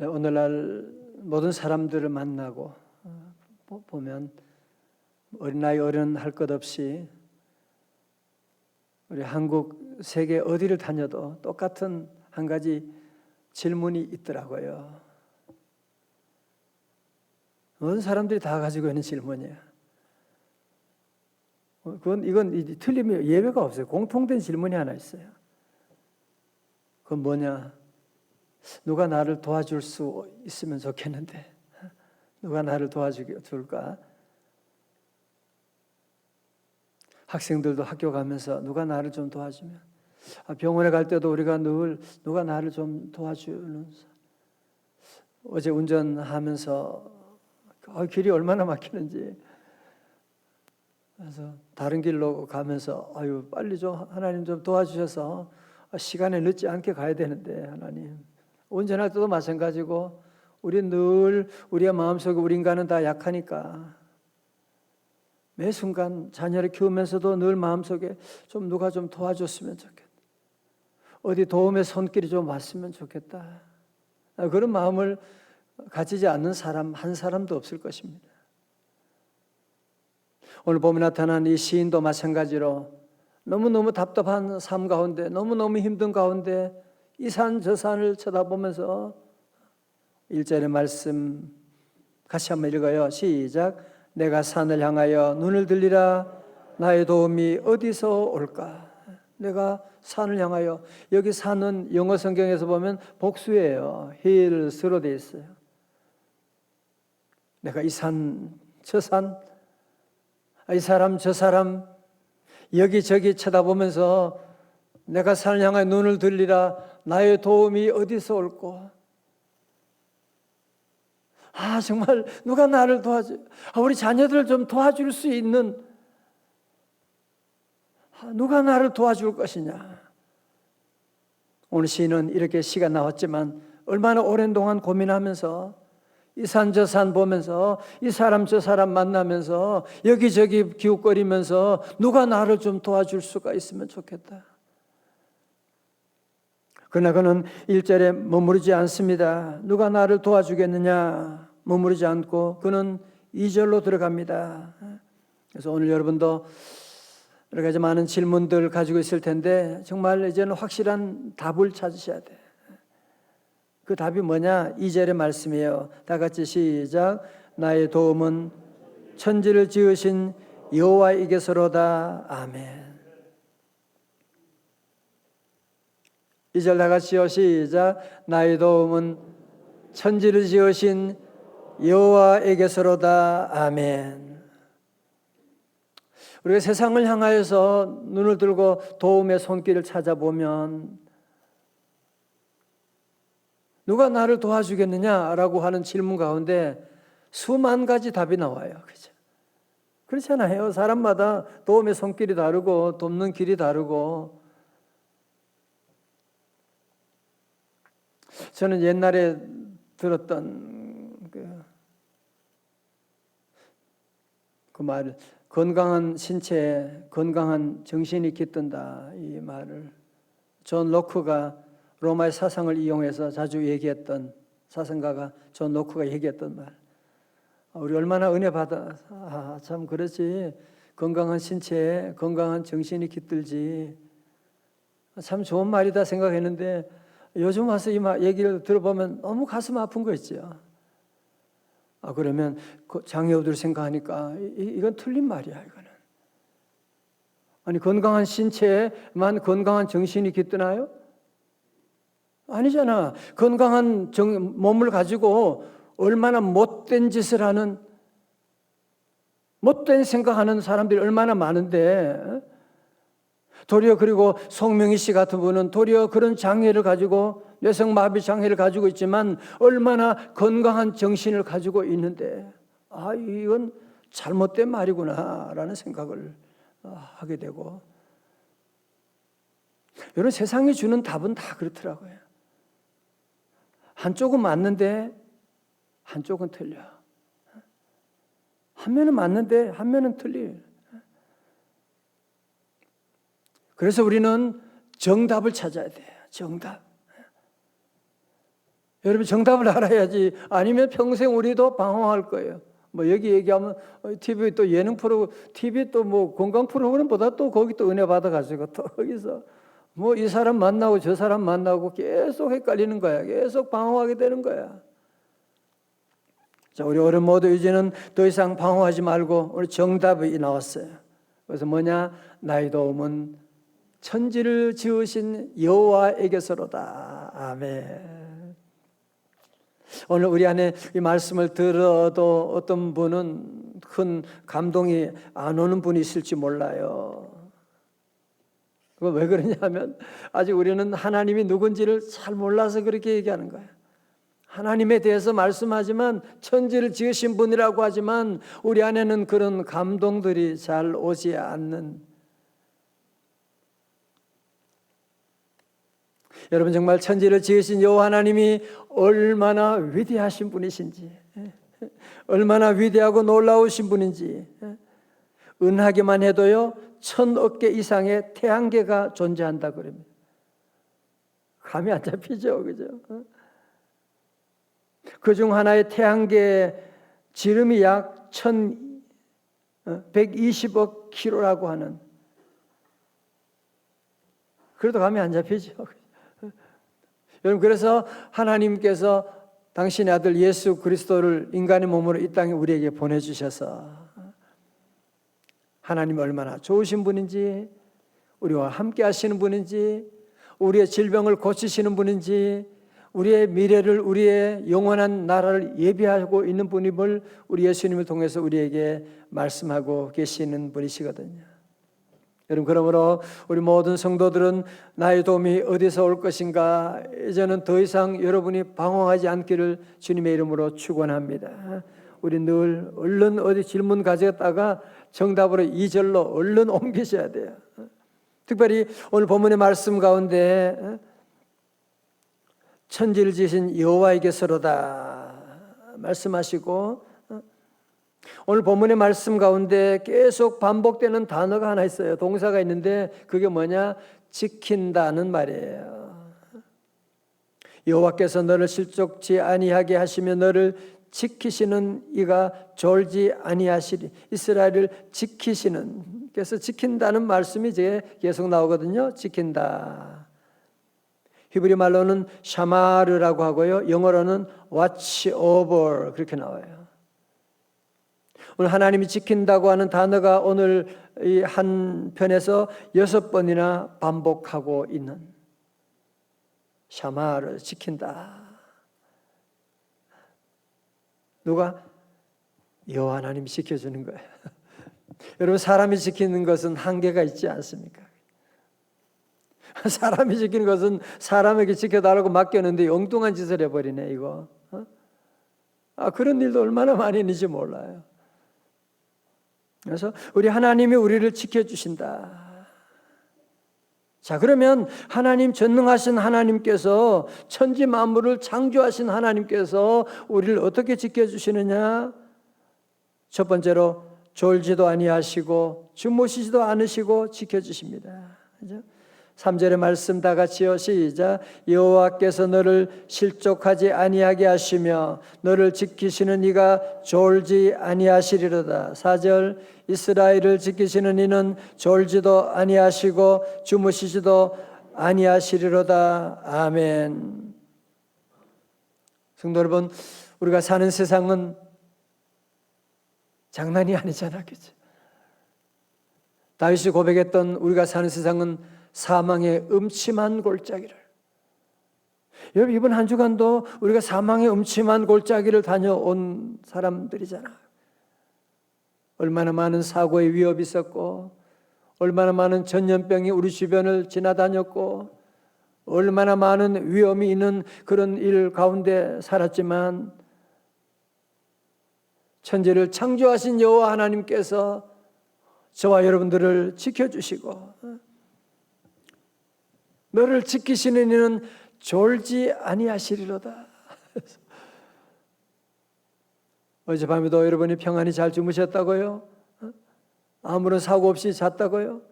오늘날 모든 사람들을 만나고 어, 보- 보면 어린아이 어른 할 것 없이 우리 한국 세계 어디를 다녀도 똑같은 한 가지 질문이 있더라고요. 모든 사람들이 다 가지고 있는 질문이에요. 어, 그건 이건 이- 틀림이 예외가 없어요. 공통된 질문이 하나 있어요. 그건 뭐냐? 누가 나를 도와줄 수 있으면 좋겠는데? 누가 나를 도와줄까? 학생들도 학교 가면서 누가 나를 좀 도와주면? 아, 병원에 갈 때도 우리가 늘 누가 나를 좀 도와주는 사- 어제 운전하면서 아, 길이 얼마나 막히는지. 그래서 다른 길로 가면서 아유 빨리 좀 하나님 좀 도와주셔서 아, 시간에 늦지 않게 가야 되는데 하나님 운전할 때도 마찬가지고 우리 늘 우리의 마음속에 우리 인간은 다 약하니까 매 순간 자녀를 키우면서도 늘 마음속에 좀 누가 좀 도와줬으면 좋겠다. 어디 도움의 손길이 좀 왔으면 좋겠다. 아, 그런 마음을 가지지 않는 사람 한 사람도 없을 것입니다. 오늘 봄에 나타난 이 시인도 마찬가지로 너무너무 답답한 삶 가운데 너무너무 힘든 가운데 이 산 저 산을 쳐다보면서 일절의 말씀 같이 한번 읽어요. 시작. 내가 산을 향하여 눈을 들리라 나의 도움이 어디서 올까? 내가 산을 향하여 여기 산은 영어 성경에서 보면 복수예요. 힐스로 돼 있어요. 내가 이 산, 저 산, 이 사람, 저 사람 여기저기 쳐다보면서 내가 산을 향하여 눈을 들리라 나의 도움이 어디서 올꼬? 아, 정말 누가 나를 도와줘. 아, 우리 자녀들을 좀 도와줄 수 있는 아, 누가 나를 도와줄 것이냐. 오늘 시인은 이렇게 시가 나왔지만 얼마나 오랜 동안 고민하면서 이 산 저 산 보면서 이 사람 저 사람 만나면서 여기저기 기웃거리면서 누가 나를 좀 도와줄 수가 있으면 좋겠다. 그러나 그는 일절에 머무르지 않습니다. 누가 나를 도와주겠느냐? 머무르지 않고 그는 이절로 들어갑니다. 그래서 오늘 여러분도 여러 가지 많은 질문들 가지고 있을 텐데 정말 이제는 확실한 답을 찾으셔야 돼. 그 답이 뭐냐? 이절의 말씀이에요. 다 같이 시작. 나의 도움은 천지를 지으신 여호와에게서로다. 아멘. 이절 다 같이요. 시작. 나의 도움은 천지를 지으신 여호와에게서로다. 아멘. 우리가 세상을 향하여서 눈을 들고 도움의 손길을 찾아보면 누가 나를 도와주겠느냐라고 하는 질문 가운데 수만 가지 답이 나와요. 그죠? 그렇잖아요? 사람마다 도움의 손길이 다르고 돕는 길이 다르고 저는 옛날에 들었던 그, 그 말, 건강한 신체에 건강한 정신이 깃든다 이 말을. 존 로크가 로마의 사상을 이용해서 자주 얘기했던 사상가가 존 로크가 얘기했던 말. 아, 우리 얼마나 은혜 받아 아, 참 그렇지. 건강한 신체에 건강한 정신이 깃들지. 참 좋은 말이다 생각했는데 요즘 와서 이말 얘기를 들어보면 너무 가슴 아픈 거 있죠. 아 그러면 그 장애우들 생각하니까 이, 이건 틀린 말이야 이거는. 아니 건강한 신체에만 건강한 정신이 깃드나요? 아니잖아. 건강한 정, 몸을 가지고 얼마나 못된 짓을 하는 못된 생각하는 사람들이 얼마나 많은데 도리어 그리고 송명희 씨 같은 분은 도리어 그런 장애를 가지고 뇌성 마비 장애를 가지고 있지만 얼마나 건강한 정신을 가지고 있는데 아 이건 잘못된 말이구나라는 생각을 하게 되고 이런 세상이 주는 답은 다 그렇더라고요. 한쪽은 맞는데 한쪽은 틀려. 한 면은 맞는데 한 면은 틀려. 그래서 우리는 정답을 찾아야 돼요. 정답. 여러분 정답을 알아야지 아니면 평생 우리도 방황할 거예요. 뭐 여기 얘기하면 TV 또 예능 프로, TV 또 뭐 건강 프로그램보다 또 거기 또 은혜 받아 가지고 또 거기서 뭐 이 사람 만나고 저 사람 만나고 계속 헷갈리는 거야. 계속 방황하게 되는 거야. 자, 우리 어른 모두 이제는 더 이상 방황하지 말고 우리 정답이 나왔어요. 그래서 뭐냐? 나의 도움은 천지를 지으신 여호와에게서로다. 아멘. 오늘 우리 안에 이 말씀을 들어도 어떤 분은 큰 감동이 안 오는 분이 있을지 몰라요. 왜 그러냐면 아직 우리는 하나님이 누군지를 잘 몰라서 그렇게 얘기하는 거예요. 하나님에 대해서 말씀하지만 천지를 지으신 분이라고 하지만 우리 안에는 그런 감동들이 잘 오지 않는 여러분 정말 천지를 지으신 여호와 하나님이 얼마나 위대하신 분이신지 얼마나 위대하고 놀라우신 분인지 은하계만 해도요 천억 개 이상의 태양계가 존재한다 그럽니다. 감이 안 잡히죠, 그죠? 그 중 하나의 태양계 지름이 약 1,120억 킬로라고 하는 그래도 감이 안 잡히죠. 여러분 그래서 하나님께서 당신의 아들 예수 그리스도를 인간의 몸으로 이 땅에 우리에게 보내주셔서 하나님 얼마나 좋으신 분인지 우리와 함께 하시는 분인지 우리의 질병을 고치시는 분인지 우리의 미래를 우리의 영원한 나라를 예비하고 있는 분임을 우리 예수님을 통해서 우리에게 말씀하고 계시는 분이시거든요. 여러분 그러므로 우리 모든 성도들은 나의 도움이 어디서 올 것인가 이제는 더 이상 여러분이 방황하지 않기를 주님의 이름으로 축원합니다. 우리 늘 얼른 어디 질문 가져다가 정답으로 이절로 얼른 옮기셔야 돼요. 특별히 오늘 본문의 말씀 가운데 천지를 지신 여호와에게서로다 말씀하시고 오늘 본문의 말씀 가운데 계속 반복되는 단어가 하나 있어요. 동사가 있는데 그게 뭐냐? 지킨다는 말이에요. 여호와께서 너를 실족지 아니하게 하시며 너를 지키시는 이가 졸지 아니하시리. 이스라엘을 지키시는 그래서 지킨다는 말씀이 이제 계속 나오거든요. 지킨다. 히브리 말로는 샤마르라고 하고요. 영어로는 watch over 그렇게 나와요. 오늘 하나님이 지킨다고 하는 단어가 오늘 이 한 편에서 여섯 번이나 반복하고 있는 샤마를 지킨다. 누가 여호와 하나님이 지켜주는 거예요. 여러분 사람이 지키는 것은 한계가 있지 않습니까? 사람이 지키는 것은 사람에게 지켜달라고 맡겼는데 엉뚱한 짓을 해버리네 이거. 어? 아 그런 일도 얼마나 많이 있는지 몰라요. 그래서 우리 하나님이 우리를 지켜주신다. 자, 그러면 하나님 전능하신 하나님께서 천지 만물을 창조하신 하나님께서 우리를 어떻게 지켜 주시느냐? 첫 번째로 졸지도 아니하시고 주무시지도 않으시고 지켜 주십니다. 그죠? 3절의 말씀 다 같이요. 시작. 여호와께서 너를 실족하지 아니하게 하시며 너를 지키시는 이가 졸지 아니하시리로다. 4절. 이스라엘을 지키시는 이는 졸지도 아니하시고 주무시지도 아니하시리로다. 아멘. 성도 여러분 우리가 사는 세상은 장난이 아니잖아. 그죠 다윗이 고백했던 우리가 사는 세상은 사망의 음침한 골짜기를 여러분 이번 한 주간도 우리가 사망의 음침한 골짜기를 다녀온 사람들이잖아. 얼마나 많은 사고의 위협이 있었고 얼마나 많은 전염병이 우리 주변을 지나다녔고 얼마나 많은 위험이 있는 그런 일 가운데 살았지만 천지를 창조하신 여호와 하나님께서 저와 여러분들을 지켜주시고 너를 지키시는 이는 졸지 아니하시리로다. 어젯밤에도 여러분이 평안히 잘 주무셨다고요? 아무런 사고 없이 잤다고요?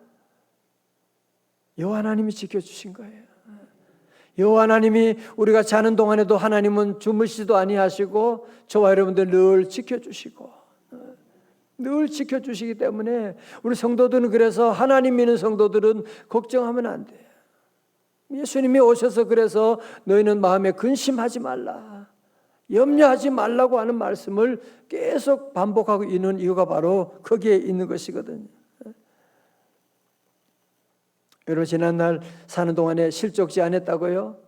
여호와 하나님이 지켜주신 거예요. 여호와 하나님이 우리가 자는 동안에도 하나님은 주무시지도 아니하시고 저와 여러분들 늘 지켜주시고 늘 지켜주시기 때문에 우리 성도들은 그래서 하나님 믿는 성도들은 걱정하면 안 돼. 예수님이 오셔서 그래서 너희는 마음에 근심하지 말라. 염려하지 말라고 하는 말씀을 계속 반복하고 있는 이유가 바로 거기에 있는 것이거든요. 여러분 지난날 사는 동안에 실족지 안 했다고요?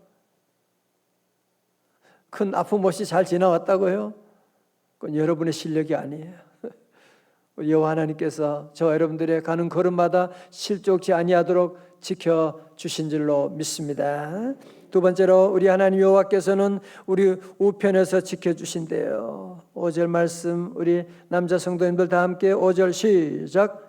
큰 아픔 없이 잘 지나왔다고요? 그건 여러분의 실력이 아니에요. 여호와 하나님께서 저 여러분들의 가는 걸음마다 실족지 아니하도록 지켜 주신 줄로 믿습니다. 두 번째로 우리 하나님 여호와께서는 우리 우편에서 지켜 주신대요. 5절 말씀 우리 남자 성도님들 다 함께 5절 시작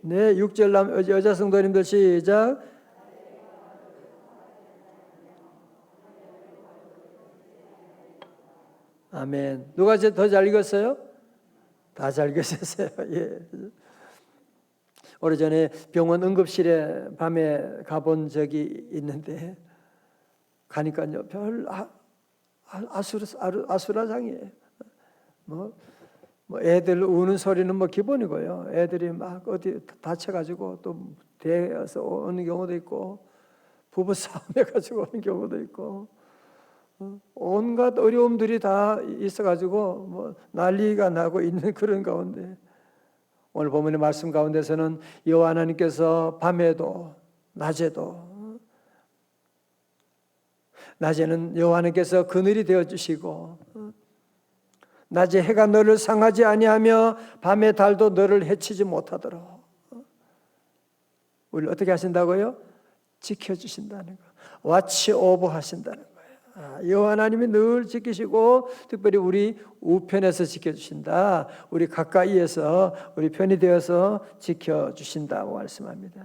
네, 6절 남 여자 성도님들 시작. 아멘. 누가 더 잘 읽었어요? 다잘 읽으셨어요. 예. 오래전에 병원 응급실에 밤에 가본 적이 있는데 가니까요 별 아, 아수라 아수라장이에요. 뭐, 뭐 애들 우는 소리는 뭐 기본이고요. 애들이 막 어디 다쳐가지고 또 대어서 오는 경우도 있고 부부 싸움해가지고 오는 경우도 있고 어, 온갖 어려움들이 다 있어가지고 뭐 난리가 나고 있는 그런 가운데 오늘 본문의 말씀 가운데서는 여호와 하나님께서 밤에도 낮에도 낮에는 여호와 하나님께서 그늘이 되어 주시고 낮에 해가 너를 상하지 아니하며 밤에 달도 너를 해치지 못하도록 우리를 어떻게 하신다고요? 지켜 주신다는 거. 와치 오버 하신다는. 아, 여호와 하나님이 늘 지키시고 특별히 우리 우편에서 지켜 주신다. 우리 가까이에서 우리 편이 되어서 지켜 주신다고 말씀합니다.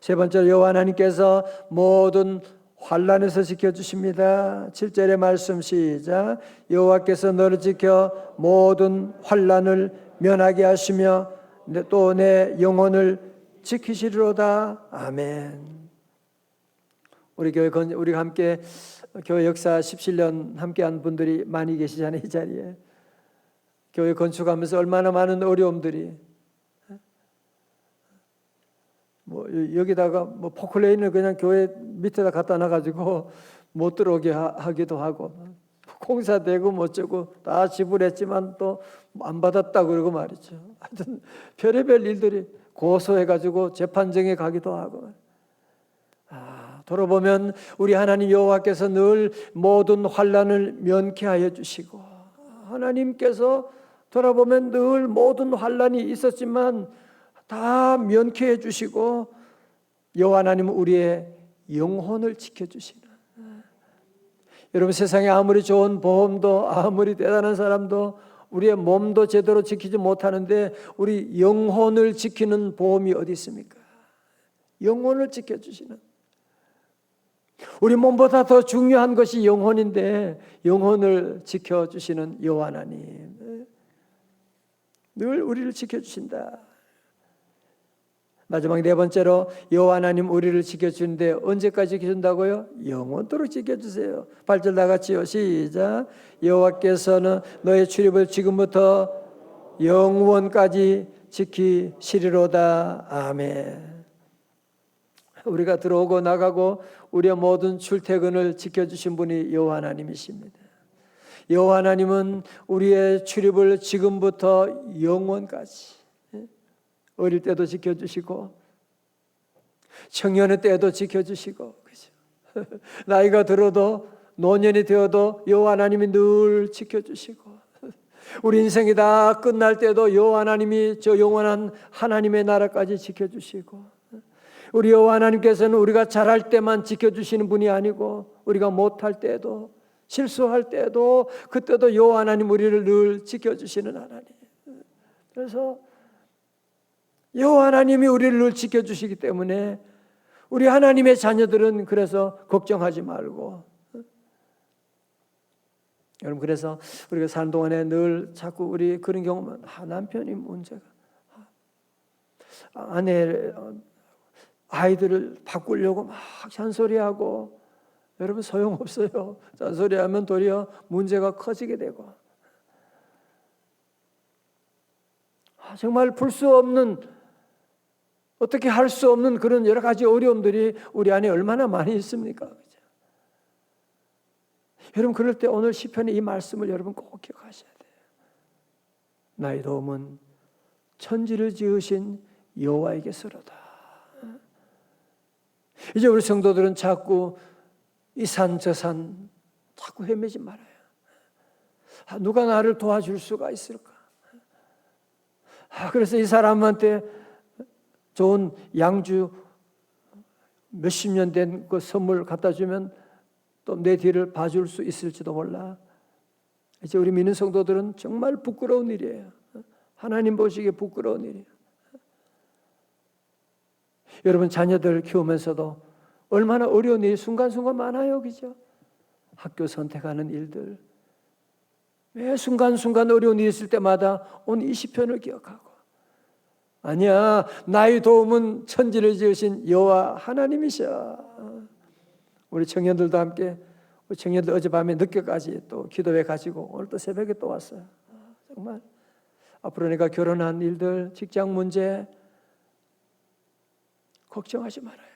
세 번째로 여호와 하나님께서 모든 환란에서 지켜 주십니다. 7절의 말씀 시작. 여호와께서 너를 지켜 모든 환란을 면하게 하시며 또 내 영혼을 지키시리로다. 아멘. 우리 교회 건 우리가 함께 교회 역사 17년 함께한 분들이 많이 계시잖아요 이 자리에. 교회 건축하면서 얼마나 많은 어려움들이. 뭐 여기다가 뭐 포클레인을 그냥 교회 밑에다 갖다 놔가지고 못 들어오게 하 기도 하고 공사되고 뭐 어쩌고 다 지불했지만 또 안 받았다 그러고 말이죠. 하여튼 별의별 일들이 고소해가지고 재판정에 가기도 하고. 아, 돌아보면 우리 하나님 여호와께서 늘 모든 환란을 면케하여 주시고 하나님께서 돌아보면 늘 모든 환란이 있었지만 다 면케해 주시고 여호와 하나님은 우리의 영혼을 지켜 주시는 여러분 세상에 아무리 좋은 보험도 아무리 대단한 사람도 우리의 몸도 제대로 지키지 못하는데 우리 영혼을 지키는 보험이 어디 있습니까? 영혼을 지켜 주시는 우리 몸보다 더 중요한 것이 영혼인데 영혼을 지켜 주시는 여호와 하나님 늘 우리를 지켜 주신다. 마지막 네 번째로 여호와 하나님 우리를 지켜주는데 언제까지 지켜준다고요? 영원토록 지켜주세요. 8절 다 같이요. 시작. 여호와께서는 너의 출입을 지금부터 영원까지 지키시리로다. 아멘. 우리가 들어오고 나가고 우리의 모든 출퇴근을 지켜주신 분이 여호와 하나님이십니다. 여호와 하나님은 우리의 출입을 지금부터 영원까지 어릴 때도 지켜주시고 청년의 때도 지켜주시고 그죠? 나이가 들어도 노년이 되어도 여호와 하나님이 늘 지켜주시고 우리 인생이 다 끝날 때도 여호와 하나님이 저 영원한 하나님의 나라까지 지켜주시고 우리 여호와 하나님께서는 우리가 잘할 때만 지켜주시는 분이 아니고 우리가 못할 때도 실수할 때도 그때도 여호와 하나님 우리를 늘 지켜주시는 하나님. 그래서 여호와 하나님이 우리를 늘 지켜주시기 때문에 우리 하나님의 자녀들은 그래서 걱정하지 말고 여러분 그래서 우리가 사는 동안에 늘 자꾸 우리 그런 경우만 아, 남편이 문제가 아, 아내 어, 아이들을 바꾸려고 막 잔소리하고 여러분 소용없어요. 잔소리하면 도리어 문제가 커지게 되고 아, 정말 풀 수 없는 어떻게 할 수 없는 그런 여러 가지 어려움들이 우리 안에 얼마나 많이 있습니까? 그죠? 여러분 그럴 때 오늘 시편의 이 말씀을 여러분 꼭 기억하셔야 돼요. 나의 도움은 천지를 지으신 여호와에게서로다. 이제 우리 성도들은 자꾸 이 산저산 자꾸 헤매지 말아요. 아, 누가 나를 도와줄 수가 있을까? 아, 그래서 이 사람한테 좋은 양주 몇십 년 된 그 선물 갖다 주면 또 내 뒤를 봐줄 수 있을지도 몰라. 이제 우리 믿는 성도들은 정말 부끄러운 일이에요. 하나님 보시기에 부끄러운 일이에요. 여러분 자녀들 키우면서도 얼마나 어려운 일이 순간순간 많아요. 그죠? 학교 선택하는 일들. 매 순간순간 어려운 일이 있을 때마다 오늘 이 시편을 기억하고 아니야 나의 도움은 천지를 지으신 여호와 하나님이셔. 우리 청년들도 함께 우리 청년들 어젯밤에 늦게까지 또 기도회 가지고 오늘 또 새벽에 또 왔어요. 정말 앞으로 내가 결혼한 일들, 직장 문제 걱정하지 말아요.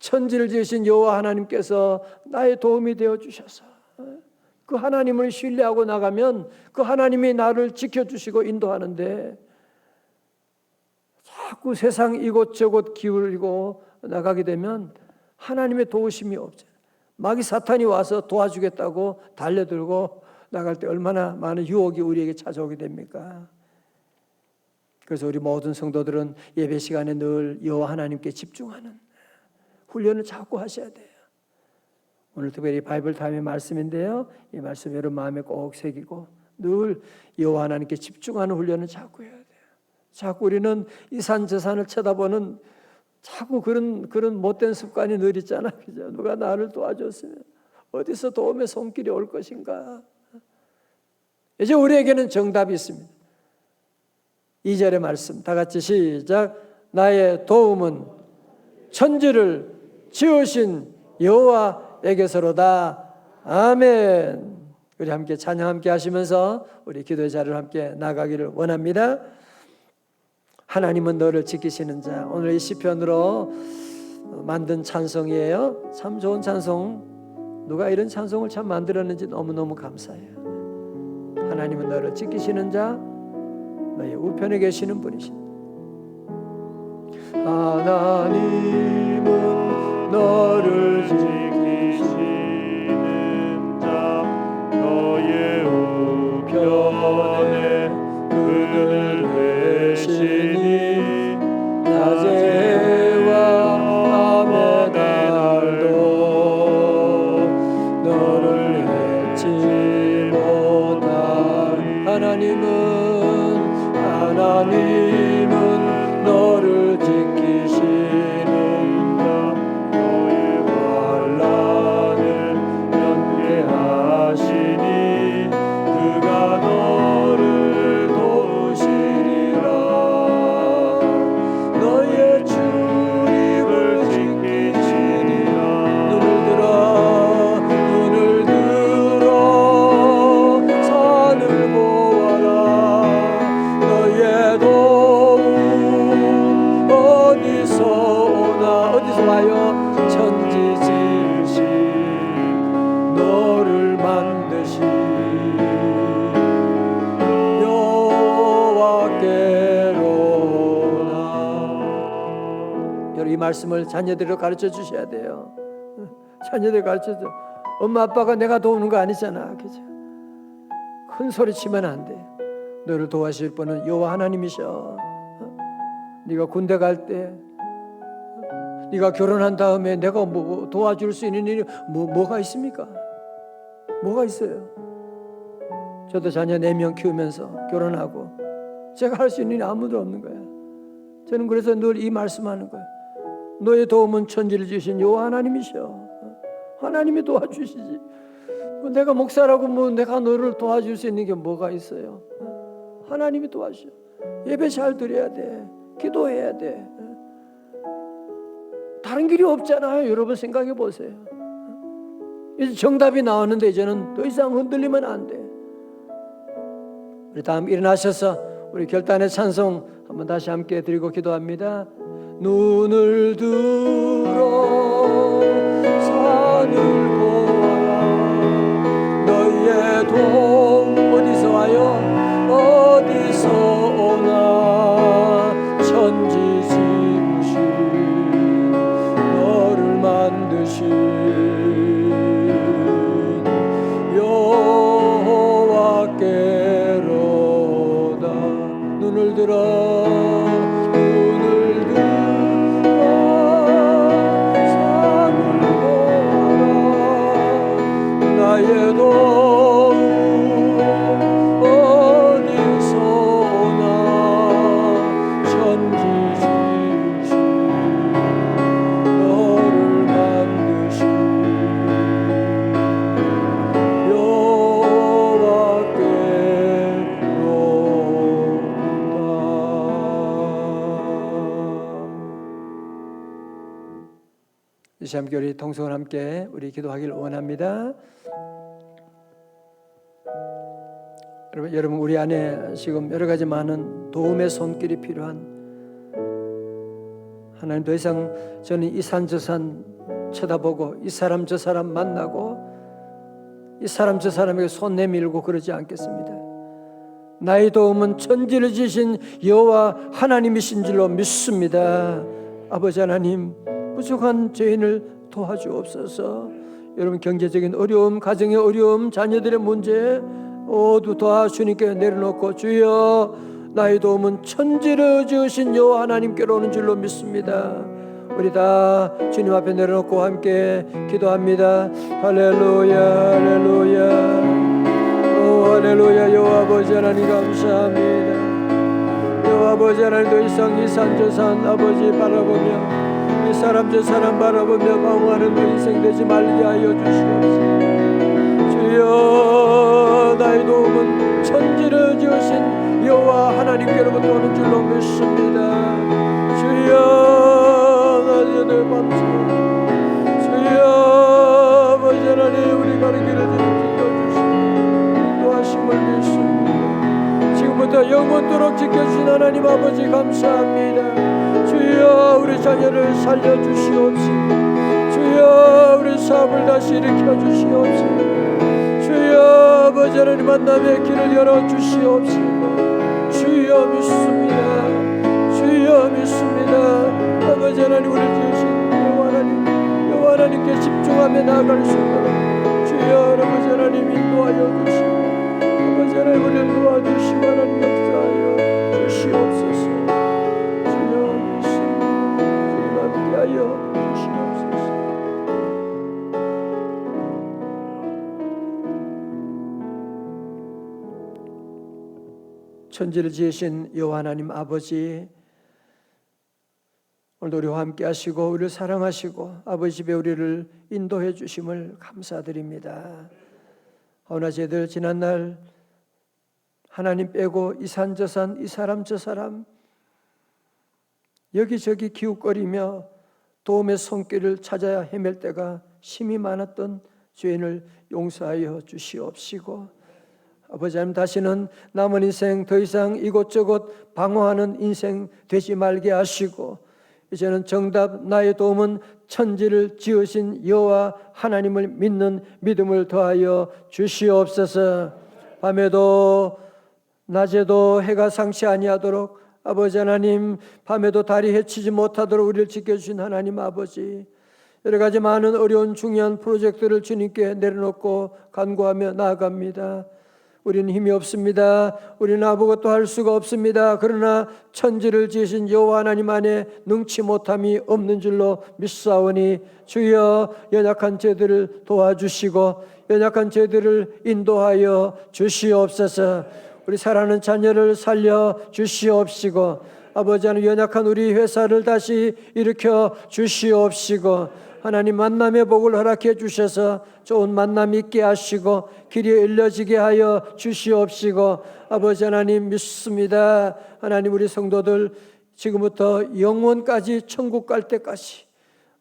천지를 지으신 여호와 하나님께서 나의 도움이 되어 주셔서 그 하나님을 신뢰하고 나가면 그 하나님이 나를 지켜 주시고 인도하는데 자꾸 세상 이곳저곳 기울이고 나가게 되면 하나님의 도우심이 없죠. 마귀 사탄이 와서 도와주겠다고 달려들고 나갈 때 얼마나 많은 유혹이 우리에게 찾아오게 됩니까? 그래서 우리 모든 성도들은 예배 시간에 늘 여호와 하나님께 집중하는 훈련을 자꾸 하셔야 돼요. 오늘 특별히 바이블 타임의 말씀인데요. 이 말씀 여러분 마음에 꼭 새기고 늘 여호와 하나님께 집중하는 훈련을 자꾸 해야 돼요. 자꾸 우리는 이 산 저 산을 쳐다보는 자꾸 그런 그런 못된 습관이 늘 있잖아. 그죠? 누가 나를 도와줬으면 어디서 도움의 손길이 올 것인가? 이제 우리에게는 정답이 있습니다. 2절의 말씀 다 같이 시작. 나의 도움은 천지를 지으신 여호와에게서로다. 아멘. 우리 함께 찬양 함께 하시면서 우리 기도의 자리를 함께 나가기를 원합니다. 하나님은 너를 지키시는 자. 오늘 이 시편으로 만든 찬송이에요. 참 좋은 찬송. 누가 이런 찬송을 참 만들었는지 너무너무 감사해요. 하나님은 너를 지키시는 자, 너의 우편에 계시는 분이신. 하나님은 너를 지키 말씀을 자녀들로 가르쳐 주셔야 돼요. 자녀들 가르쳐 줘. 엄마 아빠가 내가 도우는 거 아니잖아, 그죠? 큰 소리 치면 안 돼. 너를 도와주실 분은 여호와 하나님이셔. 어? 네가 군대 갈 때, 어? 네가 결혼한 다음에 내가 뭐 도와줄 수 있는 일이 뭐 뭐가 있습니까? 뭐가 있어요? 저도 자녀 네명 키우면서 결혼하고 제가 할 수 있는 일이 아무도 없는 거야. 저는 그래서 늘 이 말씀하는 거예요. 너의 도움은 천지를 주신 여호와 하나님이셔. 하나님이 도와주시지. 뭐 내가 목사라고 뭐 내가 너를 도와줄 수 있는 게 뭐가 있어요? 하나님이 도와주셔. 예배 잘 드려야 돼. 기도해야 돼. 다른 길이 없잖아요. 여러분 생각해 보세요. 이제 정답이 나왔는데 이제는 더 이상 흔들리면 안 돼. 우리 다음 일어나셔서 우리 결단의 찬송 한번 다시 함께 드리고 기도합니다. 눈을 들어 산을 보아라. 너희의 도움 어디서 와요 우리 동성을 함께 우리 기도하길 원합니다. 여러분, 여러분 우리 안에 지금 여러 가지 많은 도움의 손길이 필요한 하나님 더 이상 저는 이 산 저 산 쳐다보고 이 사람 저 사람 만나고 이 사람 저 사람에게 손 내밀고 그러지 않겠습니다. 나의 도움은 천지를 지신 여호와 하나님이신 줄로 믿습니다. 아버지 하나님 부족한 죄인을 도와주옵소서. 여러분 경제적인 어려움, 가정의 어려움, 자녀들의 문제 모두 다 주님께 내려놓고 주여 나의 도움은 천지를 지으신 여호와 하나님께로 오는 줄로 믿습니다. 우리 다 주님 앞에 내려놓고 함께 기도합니다. 할렐루야, 할렐루야. 오 할렐루야 여호와 아버지 하나님 감사합니다 여호와 아버지 하나님 더 이상 이 산저산 아버지 바라보며 이 사람 저 사람 바라보며 방황하는 그 인생 되지 말게 하여 주시옵소서. 주여 나의 도움은 천지를 지으신 여호와 하나님께로부터 오는 줄로 믿습니다. 주여 낮에는 밤새 주여 아버지 하나님 우리 가는 길에 지켜주시고 인도하심을 믿습니다. 지금부터 영원토록 지켜주신 하나님 아버지 감사합니다 주여 우리 자녀를 살려주시옵시고 주여 우리 사업을 다시 일으켜 주시옵시고 주여 아버지 하나님 만남의 길을 열어주시옵시고 주여 믿습니다. 주여 믿습니다. 아버지 하나님 우리 지으신 여호와 하나님 여호와 하나님께 집중하며 나아갈 수 있도록. 주여 아버지 하나님 인도하여 주시고 아버지 하나님 우리를 도와주시고 하나님 역사하여 주시옵소서 천지를 지으신 여호와 하나님 아버지 오늘도 우리와 함께 하시고 우리를 사랑하시고 아버지 집에 우리를 인도해 주심을 감사드립니다. 하오나 저희들 지난날 하나님 빼고 이 산 저 산 이 사람 저 사람 여기저기 기웃거리며 도움의 손길을 찾아야 헤맬 때가 심히 많았던 죄인을 용서하여 주시옵시고 아버지 하나님 다시는 남은 인생 더 이상 이곳저곳 방황하는 인생 되지 말게 하시고 이제는 정답 나의 도움은 천지를 지으신 여호와 하나님을 믿는 믿음을 더하여 주시옵소서. 밤에도 낮에도 해가 상치 아니하도록 아버지 하나님 밤에도 달이 해치지 못하도록 우리를 지켜 주신 하나님 아버지 여러 가지 많은 어려운 중요한 프로젝트를 주님께 내려놓고 간구하며 나아갑니다. 우리는 힘이 없습니다. 우리는 아무것도 할 수가 없습니다. 그러나 천지를 지으신 여호와 하나님 안에 능치 못함이 없는 줄로 믿사오니 주여 연약한 죄들을 도와주시고 연약한 죄들을 인도하여 주시옵소서. 우리 사랑하는 자녀를 살려 주시옵시고 아버지 하나님 연약한 우리 회사를 다시 일으켜 주시옵시고 하나님 만남의 복을 허락해 주셔서 좋은 만남 있게 하시고 길이 열려지게 하여 주시옵시고 아버지 하나님 믿습니다 하나님 우리 성도들 지금부터 영원까지 천국 갈 때까지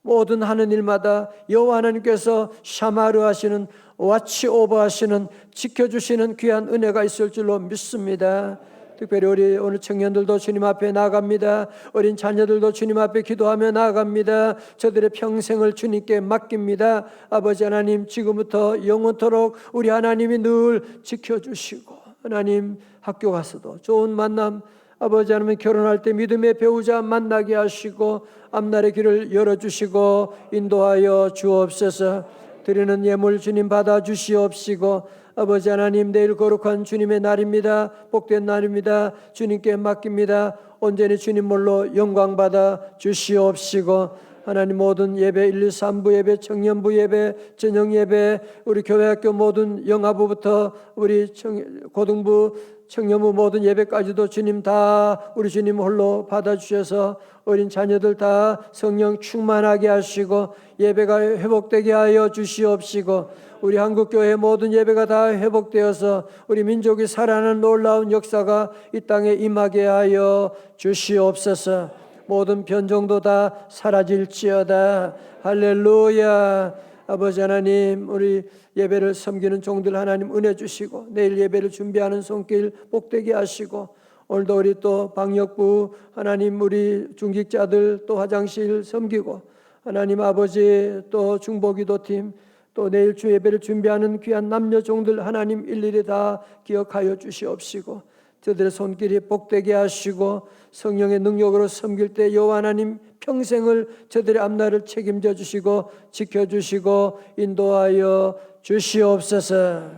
모든 하는 일마다 여호와 하나님께서 샤마르 하시는 와치 오버 하시는 지켜주시는 귀한 은혜가 있을 줄로 믿습니다. 특별히 우리 오늘 청년들도 주님 앞에 나갑니다. 어린 자녀들도 주님 앞에 기도하며 나갑니다. 저들의 평생을 주님께 맡깁니다. 아버지 하나님 지금부터 영원토록 우리 하나님이 늘 지켜주시고 하나님 학교 가서도 좋은 만남 아버지 하나님 결혼할 때 믿음의 배우자 만나게 하시고 앞날의 길을 열어주시고 인도하여 주옵소서 드리는 예물 주님 받아 주시옵시고 아버지 하나님 내일 거룩한 주님의 날입니다. 복된 날입니다. 주님께 맡깁니다. 온전히 주님 몰로 영광 받아 주시옵시고 하나님 모든 예배 1, 2, 3부 예배, 청년부 예배, 저녁 예배, 우리 교회 학교 모든 영화부부터 우리 청, 고등부, 청년부 모든 예배까지도 주님 다 우리 주님 홀로 받아주셔서 어린 자녀들 다 성령 충만하게 하시고 예배가 회복되게 하여 주시옵시고 우리 한국교회 모든 예배가 다 회복되어서 우리 민족이 살아나는 놀라운 역사가 이 땅에 임하게 하여 주시옵소서. 모든 변종도 다 사라질지어다. 할렐루야. 아버지 하나님, 우리 예배를 섬기는 종들 하나님 은혜 주시고 내일 예배를 준비하는 손길 복되게 하시고 오늘도 우리 또 방역부 하나님 우리 중직자들 또 화장실 섬기고 하나님 아버지 또 중보기도팀 또 내일 주 예배를 준비하는 귀한 남녀 종들 하나님 일일이 다 기억하여 주시옵시고 저들의 손길이 복되게 하시고 성령의 능력으로 섬길 때 여호와 하나님 평생을 저들의 앞날을 책임져 주시고 지켜 주시고 인도하여 주시옵소서.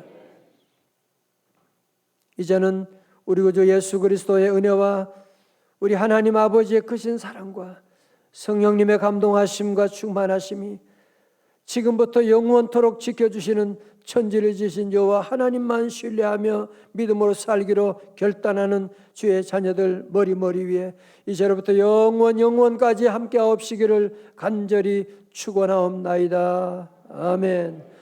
이제는 우리 구주 예수 그리스도의 은혜와 우리 하나님 아버지의 크신 사랑과 성령님의 감동하심과 충만하심이 지금부터 영원토록 지켜주시는 천지를 지신 여호와 하나님만 신뢰하며 믿음으로 살기로 결단하는 주의 자녀들 머리머리 위에 이제로부터 영원 영원까지 함께하옵시기를 간절히 축원하옵나이다. 아멘.